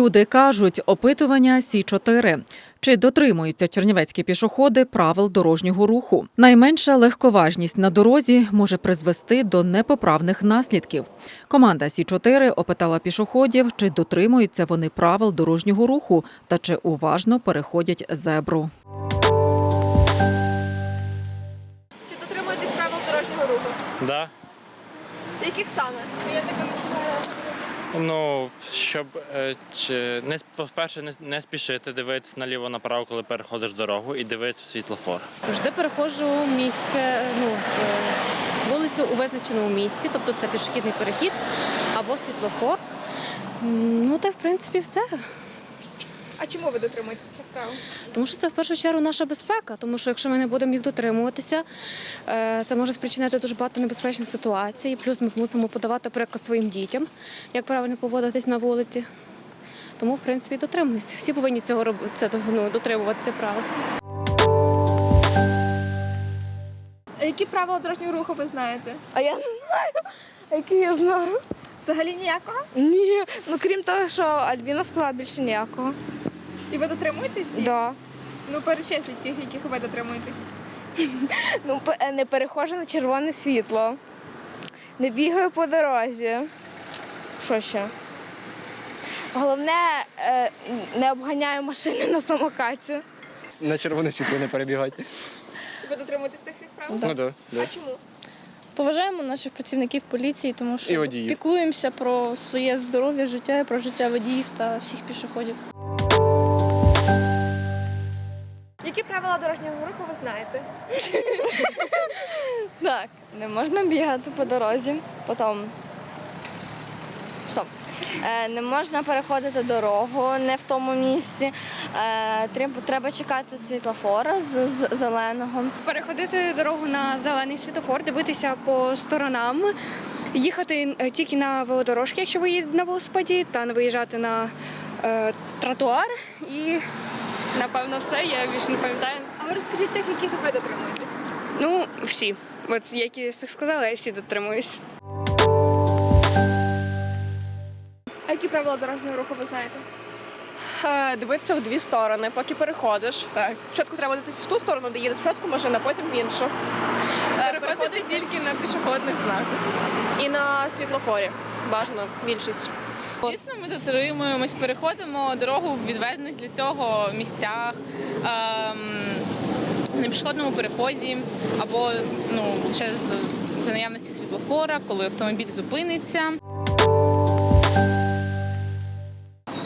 Люди кажуть, опитування Сі 4 чи дотримуються чернівецькі пішоходи правил дорожнього руху. Найменша легковажність на дорозі може призвести до непоправних наслідків. Команда Сі 4 опитала пішоходів, чи дотримуються вони правил дорожнього руху та чи уважно переходять зебру. Чи дотримуєтесь правил дорожнього руху? Да. Яких саме? Ну, щоб е, не, по-перше, не, спішити, дивитися наліво-направо, коли переходиш дорогу, і дивитися в світлофор. Завжди переходжу місце, ну, е, вулицю у визначеному місці, тобто це пішохідний перехід або світлофор. Ну, та в принципі все. А чому ви дотримуєтеся цих правил? Тому що це в першу чергу наша безпека. Тому що якщо ми не будемо їх дотримуватися, е, це може спричинити дуже багато небезпечних ситуацій. Плюс ми мусимо подавати приклад своїм дітям, як правильно поводитись на вулиці. Тому, в принципі, дотримуюся. Всі повинні цього робити, це, ну, дотримуватися правил. Які правила дорожнього руху ви знаєте? А я не знаю, які я знаю. Взагалі ніякого? Ні, ну крім того, що Альбіна сказала більше ніякого. І ви дотримуєтесь? їх? Да. Ну перечисліть тих, яких ви дотримуєтесь. Ну, п- е, не перехожу на червоне світло. Не бігаю по дорозі. Що ще? Головне, е, не обганяю машини на самокаті. На червоне світло не перебігати. Ви дотримуєтесь цих всіх правил? Ну да, да. А чому? Поважаємо наших працівників поліції, тому І що водіїв. піклуємося про своє здоров'я, життя і про життя водіїв та всіх пішоходів. Які правила дорожнього руху ви знаєте? Так, не можна бігати по дорозі. Потім. Стоп. Е, не можна переходити дорогу не в тому місці. Е, треба, треба чекати світлофора з, з зеленого. переходити дорогу на зелений світофор, дивитися по сторонам, їхати е, тільки на велодорожки, якщо ви їдете на велосипеді, та не виїжджати на е, тротуар. І напевно все, я більше не пам'ятаю. А ви розкажіть тих, яких ви дотримуєтесь? Ну, всі. От які них сказала, я всі дотримуюсь. А які правила дорожнього руху ви знаєте? Е, Дивитися в дві сторони, поки переходиш. Так. Спочатку треба дивитися в ту сторону, де їде спочатку машина, потім в іншу. Е, Переходити тільки на пішохідних знаках. І на світлофорі. Бажано більшість. Звісно, ми дотримуємось, переходимо дорогу в відведених для цього місцях, ем, на пішохідному переході або ну, лише з- за наявності світлофора, коли автомобіль зупиниться.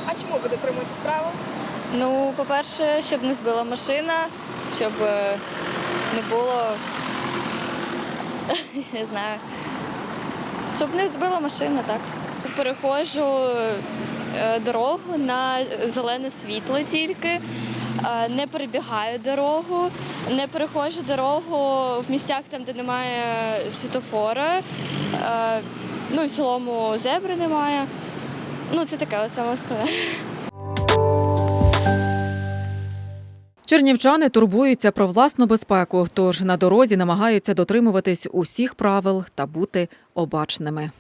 А чому ви дотримуєтесь правил? Ну, по-перше, щоб не збила машина, щоб е, не було. Не знаю. Щоб не збила машина, так. Переходжу е, дорогу на зелене світло тільки, е, не перебігаю дорогу, не переходжу дорогу в місцях там, де немає світофора. Е, Ну в цілому зебри немає. Ну, це таке саме основне. Чернівчани турбуються про власну безпеку, тож на дорозі намагаються дотримуватись усіх правил та бути обачними.